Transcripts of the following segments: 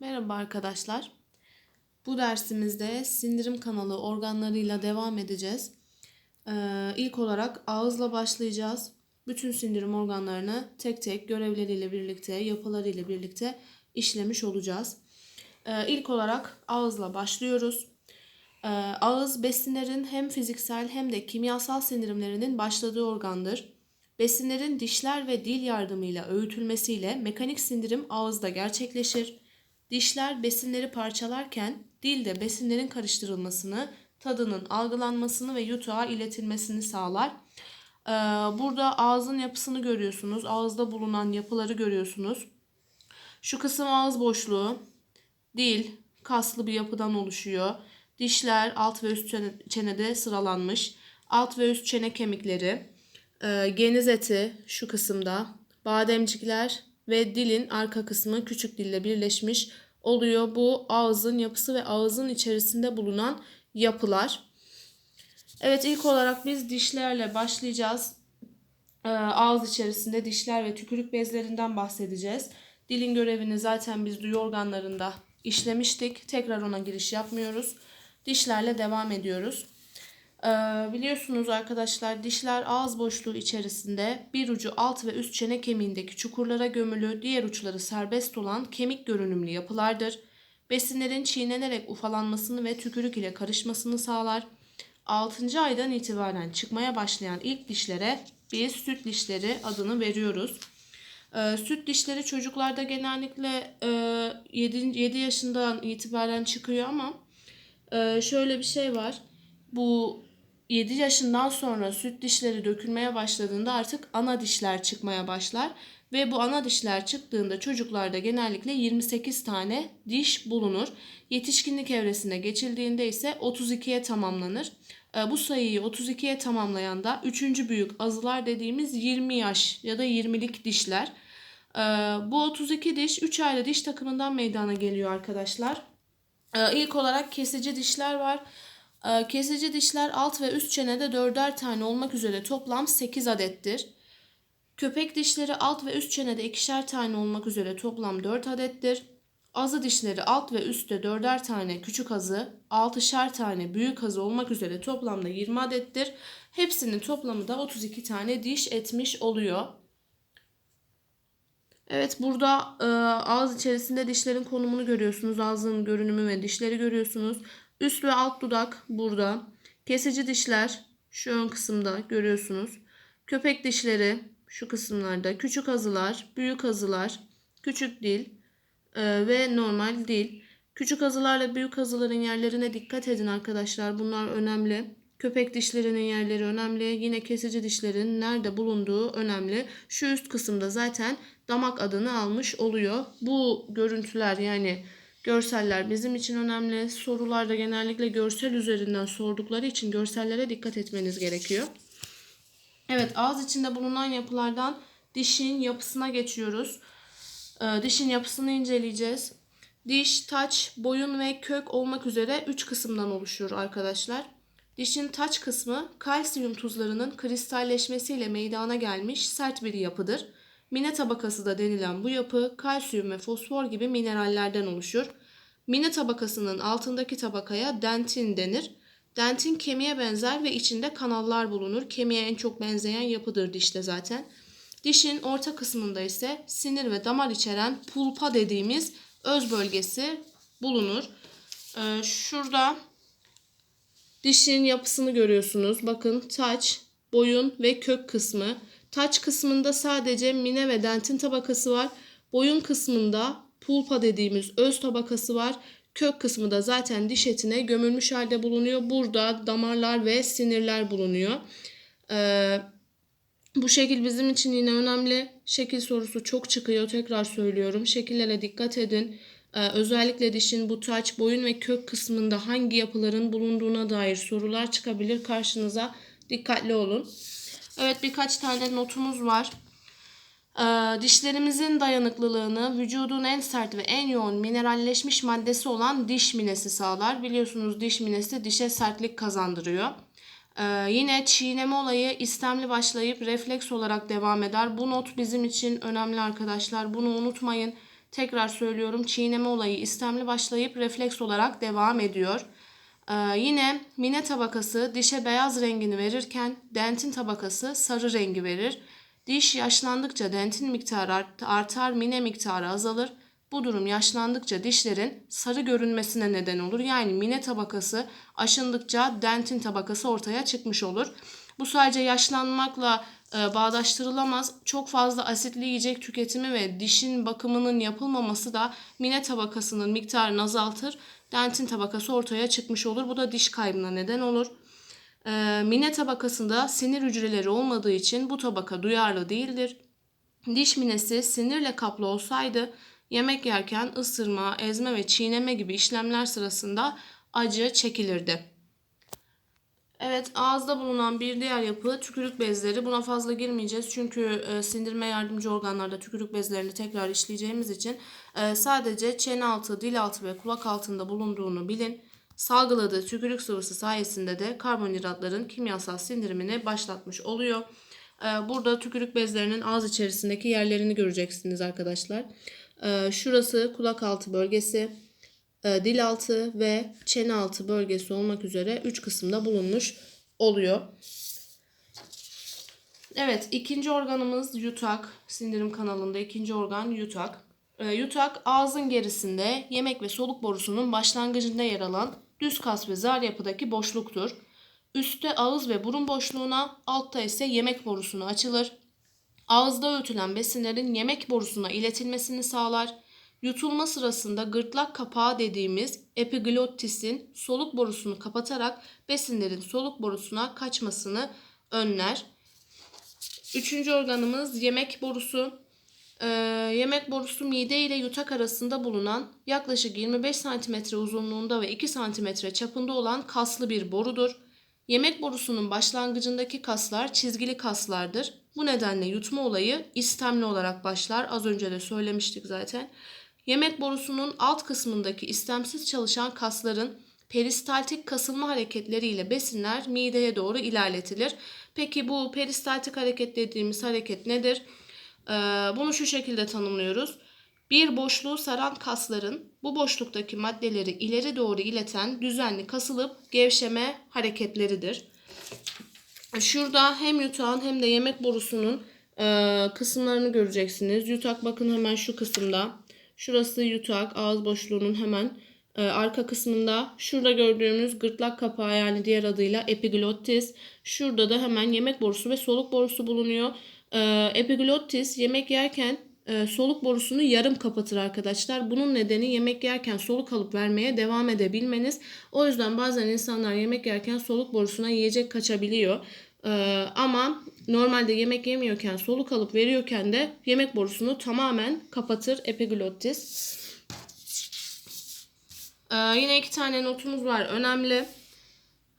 Merhaba arkadaşlar. Bu dersimizde sindirim kanalı organlarıyla devam edeceğiz. Ee, ilk olarak ağızla başlayacağız. Bütün sindirim organlarını tek tek görevleriyle birlikte, yapılarıyla birlikte işlemiş olacağız. Ee, ilk olarak ağızla başlıyoruz. Ee, ağız besinlerin hem fiziksel hem de kimyasal sindirimlerinin başladığı organdır. Besinlerin dişler ve dil yardımıyla öğütülmesiyle mekanik sindirim ağızda gerçekleşir. Dişler besinleri parçalarken dil de besinlerin karıştırılmasını, tadının algılanmasını ve yutuğa iletilmesini sağlar. Ee, burada ağzın yapısını görüyorsunuz. Ağızda bulunan yapıları görüyorsunuz. Şu kısım ağız boşluğu, dil kaslı bir yapıdan oluşuyor. Dişler alt ve üst çene- çenede sıralanmış. Alt ve üst çene kemikleri, e, geniz eti şu kısımda, bademcikler ve dilin arka kısmı küçük dille birleşmiş oluyor. Bu ağızın yapısı ve ağızın içerisinde bulunan yapılar. Evet ilk olarak biz dişlerle başlayacağız. Ee, ağız içerisinde dişler ve tükürük bezlerinden bahsedeceğiz. Dilin görevini zaten biz duyu organlarında işlemiştik. Tekrar ona giriş yapmıyoruz. Dişlerle devam ediyoruz. Ee, biliyorsunuz arkadaşlar dişler ağız boşluğu içerisinde bir ucu alt ve üst çene kemiğindeki çukurlara gömülü, diğer uçları serbest olan kemik görünümlü yapılardır. Besinlerin çiğnenerek ufalanmasını ve tükürük ile karışmasını sağlar. 6. aydan itibaren çıkmaya başlayan ilk dişlere biz süt dişleri adını veriyoruz. Ee, süt dişleri çocuklarda genellikle e, 7, 7 yaşından itibaren çıkıyor ama e, şöyle bir şey var. Bu 7 yaşından sonra süt dişleri dökülmeye başladığında artık ana dişler çıkmaya başlar. Ve bu ana dişler çıktığında çocuklarda genellikle 28 tane diş bulunur. Yetişkinlik evresine geçildiğinde ise 32'ye tamamlanır. E, Bu sayıyı 32'ye tamamlayan da 3. büyük azılar dediğimiz 20 yaş ya da 20'lik dişler. E, Bu 32 diş 3 ayrı diş takımından meydana geliyor arkadaşlar. E, İlk olarak kesici dişler var. E, Kesici dişler alt ve üst çenede dörder tane olmak üzere toplam 8 adettir. Köpek dişleri alt ve üst çenede ikişer tane olmak üzere toplam 4 adettir. Azı dişleri alt ve üstte dörder tane küçük azı, altışar tane büyük azı olmak üzere toplamda 20 adettir. Hepsinin toplamı da 32 tane diş etmiş oluyor. Evet burada e, ağız içerisinde dişlerin konumunu görüyorsunuz. Ağzın görünümü ve dişleri görüyorsunuz. Üst ve alt dudak burada. Kesici dişler şu ön kısımda görüyorsunuz. Köpek dişleri şu kısımlarda. Küçük azılar, büyük azılar, küçük dil e, ve normal dil. Küçük azılarla büyük azıların yerlerine dikkat edin arkadaşlar. Bunlar önemli. Köpek dişlerinin yerleri önemli. Yine kesici dişlerin nerede bulunduğu önemli. Şu üst kısımda zaten damak adını almış oluyor. Bu görüntüler yani görseller bizim için önemli. Sorularda genellikle görsel üzerinden sordukları için görsellere dikkat etmeniz gerekiyor. Evet ağız içinde bulunan yapılardan dişin yapısına geçiyoruz. Ee, dişin yapısını inceleyeceğiz. Diş, taç, boyun ve kök olmak üzere 3 kısımdan oluşuyor arkadaşlar. Dişin taç kısmı kalsiyum tuzlarının kristalleşmesiyle meydana gelmiş sert bir yapıdır. Mine tabakası da denilen bu yapı kalsiyum ve fosfor gibi minerallerden oluşur. Mine tabakasının altındaki tabakaya dentin denir. Dentin kemiğe benzer ve içinde kanallar bulunur. Kemiğe en çok benzeyen yapıdır dişte zaten. Dişin orta kısmında ise sinir ve damar içeren pulpa dediğimiz öz bölgesi bulunur. Ee, şurada dişin yapısını görüyorsunuz. Bakın taç, boyun ve kök kısmı. Taç kısmında sadece mine ve dentin tabakası var. Boyun kısmında pulpa dediğimiz öz tabakası var. Kök kısmı da zaten diş etine gömülmüş halde bulunuyor. Burada damarlar ve sinirler bulunuyor. Ee, bu şekil bizim için yine önemli. Şekil sorusu çok çıkıyor. Tekrar söylüyorum. Şekillere dikkat edin. Ee, özellikle dişin bu taç, boyun ve kök kısmında hangi yapıların bulunduğuna dair sorular çıkabilir karşınıza. Dikkatli olun. Evet birkaç tane notumuz var. Ee, dişlerimizin dayanıklılığını vücudun en sert ve en yoğun mineralleşmiş maddesi olan diş minesi sağlar. Biliyorsunuz diş minesi dişe sertlik kazandırıyor. Ee, yine çiğneme olayı istemli başlayıp refleks olarak devam eder. Bu not bizim için önemli arkadaşlar. Bunu unutmayın. Tekrar söylüyorum çiğneme olayı istemli başlayıp refleks olarak devam ediyor. Ee, yine mine tabakası dişe beyaz rengini verirken dentin tabakası sarı rengi verir. Diş yaşlandıkça dentin miktarı art- artar, mine miktarı azalır. Bu durum yaşlandıkça dişlerin sarı görünmesine neden olur. Yani mine tabakası aşındıkça dentin tabakası ortaya çıkmış olur. Bu sadece yaşlanmakla e, bağdaştırılamaz. Çok fazla asitli yiyecek tüketimi ve dişin bakımının yapılmaması da mine tabakasının miktarını azaltır. Dentin tabakası ortaya çıkmış olur. Bu da diş kaybına neden olur. E, mine tabakasında sinir hücreleri olmadığı için bu tabaka duyarlı değildir. Diş minesi sinirle kaplı olsaydı yemek yerken ısırma, ezme ve çiğneme gibi işlemler sırasında acı çekilirdi. Evet ağızda bulunan bir diğer yapı tükürük bezleri. Buna fazla girmeyeceğiz çünkü e, sindirme yardımcı organlarda tükürük bezlerini tekrar işleyeceğimiz için e, sadece çene altı, dil altı ve kulak altında bulunduğunu bilin. Salgıladığı tükürük sıvısı sayesinde de karbonhidratların kimyasal sindirimini başlatmış oluyor. E, burada tükürük bezlerinin ağız içerisindeki yerlerini göreceksiniz arkadaşlar. E, şurası kulak altı bölgesi, dil altı ve çene altı bölgesi olmak üzere 3 kısımda bulunmuş oluyor. Evet ikinci organımız yutak. Sindirim kanalında ikinci organ yutak. E, yutak ağzın gerisinde yemek ve soluk borusunun başlangıcında yer alan düz kas ve zar yapıdaki boşluktur. Üstte ağız ve burun boşluğuna, altta ise yemek borusuna açılır. Ağızda öğütülen besinlerin yemek borusuna iletilmesini sağlar. Yutulma sırasında gırtlak kapağı dediğimiz epiglottisin soluk borusunu kapatarak besinlerin soluk borusuna kaçmasını önler. Üçüncü organımız yemek borusu. Ee, yemek borusu mide ile yutak arasında bulunan yaklaşık 25 cm uzunluğunda ve 2 cm çapında olan kaslı bir borudur. Yemek borusunun başlangıcındaki kaslar çizgili kaslardır. Bu nedenle yutma olayı istemli olarak başlar. Az önce de söylemiştik zaten. Yemek borusunun alt kısmındaki istemsiz çalışan kasların peristaltik kasılma hareketleriyle besinler mideye doğru ilerletilir. Peki bu peristaltik hareket dediğimiz hareket nedir? Ee, bunu şu şekilde tanımlıyoruz. Bir boşluğu saran kasların bu boşluktaki maddeleri ileri doğru ileten düzenli kasılıp gevşeme hareketleridir. Şurada hem yutağın hem de yemek borusunun e, kısımlarını göreceksiniz. Yutak bakın hemen şu kısımda. Şurası yutak ağız boşluğunun hemen e, arka kısmında. Şurada gördüğümüz gırtlak kapağı yani diğer adıyla epiglottis. Şurada da hemen yemek borusu ve soluk borusu bulunuyor. E, epiglottis yemek yerken e, soluk borusunu yarım kapatır arkadaşlar. Bunun nedeni yemek yerken soluk alıp vermeye devam edebilmeniz. O yüzden bazen insanlar yemek yerken soluk borusuna yiyecek kaçabiliyor. E, ama normalde yemek yemiyorken soluk alıp veriyorken de yemek borusunu tamamen kapatır epiglottis. E, yine iki tane notumuz var önemli.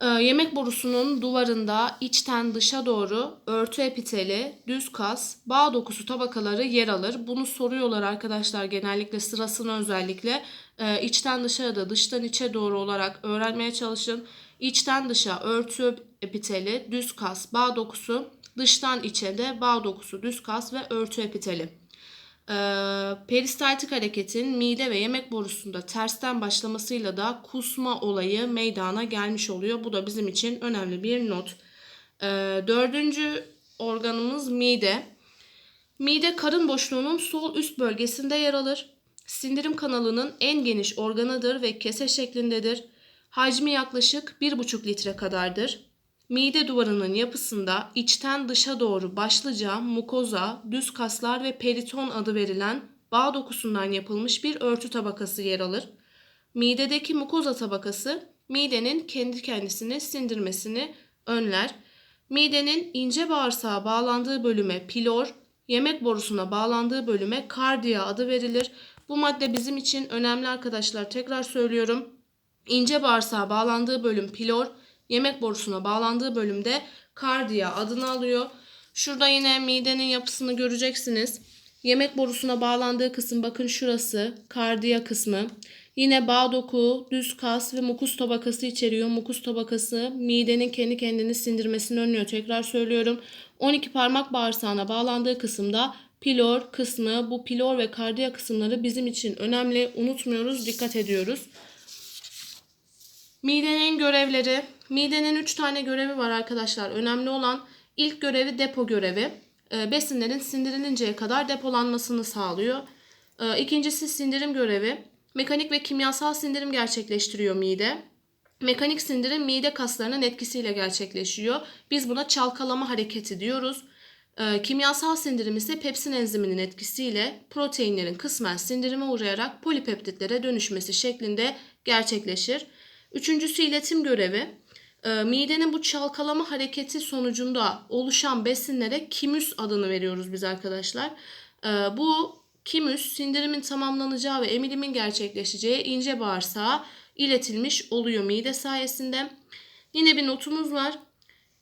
Ee, yemek borusunun duvarında içten dışa doğru örtü epiteli, düz kas, bağ dokusu tabakaları yer alır. Bunu soruyorlar arkadaşlar genellikle sırasını özellikle. Ee, içten dışa da dıştan içe doğru olarak öğrenmeye çalışın. İçten dışa örtü epiteli, düz kas, bağ dokusu, dıştan içe de bağ dokusu, düz kas ve örtü epiteli. Ee, peristaltik hareketin mide ve yemek borusunda tersten başlamasıyla da kusma olayı meydana gelmiş oluyor. Bu da bizim için önemli bir not. Ee, dördüncü organımız mide. Mide karın boşluğunun sol üst bölgesinde yer alır. Sindirim kanalının en geniş organıdır ve kese şeklindedir. Hacmi yaklaşık 1,5 litre kadardır. Mide duvarının yapısında içten dışa doğru başlıca mukoza, düz kaslar ve periton adı verilen bağ dokusundan yapılmış bir örtü tabakası yer alır. Midedeki mukoza tabakası midenin kendi kendisini sindirmesini önler. Midenin ince bağırsağa bağlandığı bölüme pilor, yemek borusuna bağlandığı bölüme kardiya adı verilir. Bu madde bizim için önemli arkadaşlar. Tekrar söylüyorum. İnce bağırsağa bağlandığı bölüm pilor, yemek borusuna bağlandığı bölümde kardiya adını alıyor. Şurada yine midenin yapısını göreceksiniz. Yemek borusuna bağlandığı kısım bakın şurası kardiya kısmı. Yine bağ doku, düz kas ve mukus tabakası içeriyor. Mukus tabakası midenin kendi kendini sindirmesini önlüyor. Tekrar söylüyorum. 12 parmak bağırsağına bağlandığı kısımda pilor kısmı, bu pilor ve kardiya kısımları bizim için önemli. Unutmuyoruz, dikkat ediyoruz. Midenin görevleri. Midenin 3 tane görevi var arkadaşlar. Önemli olan ilk görevi depo görevi. Ee, besinlerin sindirilinceye kadar depolanmasını sağlıyor. Ee, ikincisi sindirim görevi. Mekanik ve kimyasal sindirim gerçekleştiriyor mide. Mekanik sindirim mide kaslarının etkisiyle gerçekleşiyor. Biz buna çalkalama hareketi diyoruz. Ee, kimyasal sindirim ise pepsin enziminin etkisiyle proteinlerin kısmen sindirime uğrayarak polipeptitlere dönüşmesi şeklinde gerçekleşir. Üçüncüsü iletim görevi. Ee, midenin bu çalkalama hareketi sonucunda oluşan besinlere kimüs adını veriyoruz biz arkadaşlar. Ee, bu kimüs sindirimin tamamlanacağı ve emilimin gerçekleşeceği ince bağırsağa iletilmiş oluyor mide sayesinde. Yine bir notumuz var.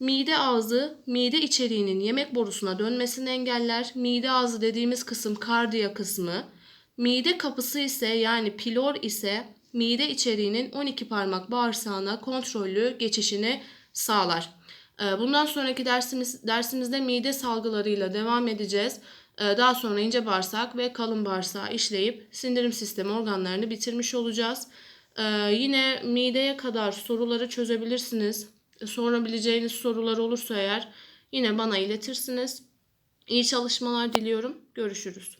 Mide ağzı mide içeriğinin yemek borusuna dönmesini engeller. Mide ağzı dediğimiz kısım kardiya kısmı. Mide kapısı ise yani pilor ise mide içeriğinin 12 parmak bağırsağına kontrollü geçişini sağlar. Ee, Bundan sonraki dersimiz dersimizde mide salgılarıyla devam edeceğiz. Ee, Daha sonra ince bağırsak ve kalın bağırsağı işleyip sindirim sistemi organlarını bitirmiş olacağız. Ee, Yine mideye kadar soruları çözebilirsiniz. Sorabileceğiniz sorular olursa eğer yine bana iletirsiniz. İyi çalışmalar diliyorum. Görüşürüz.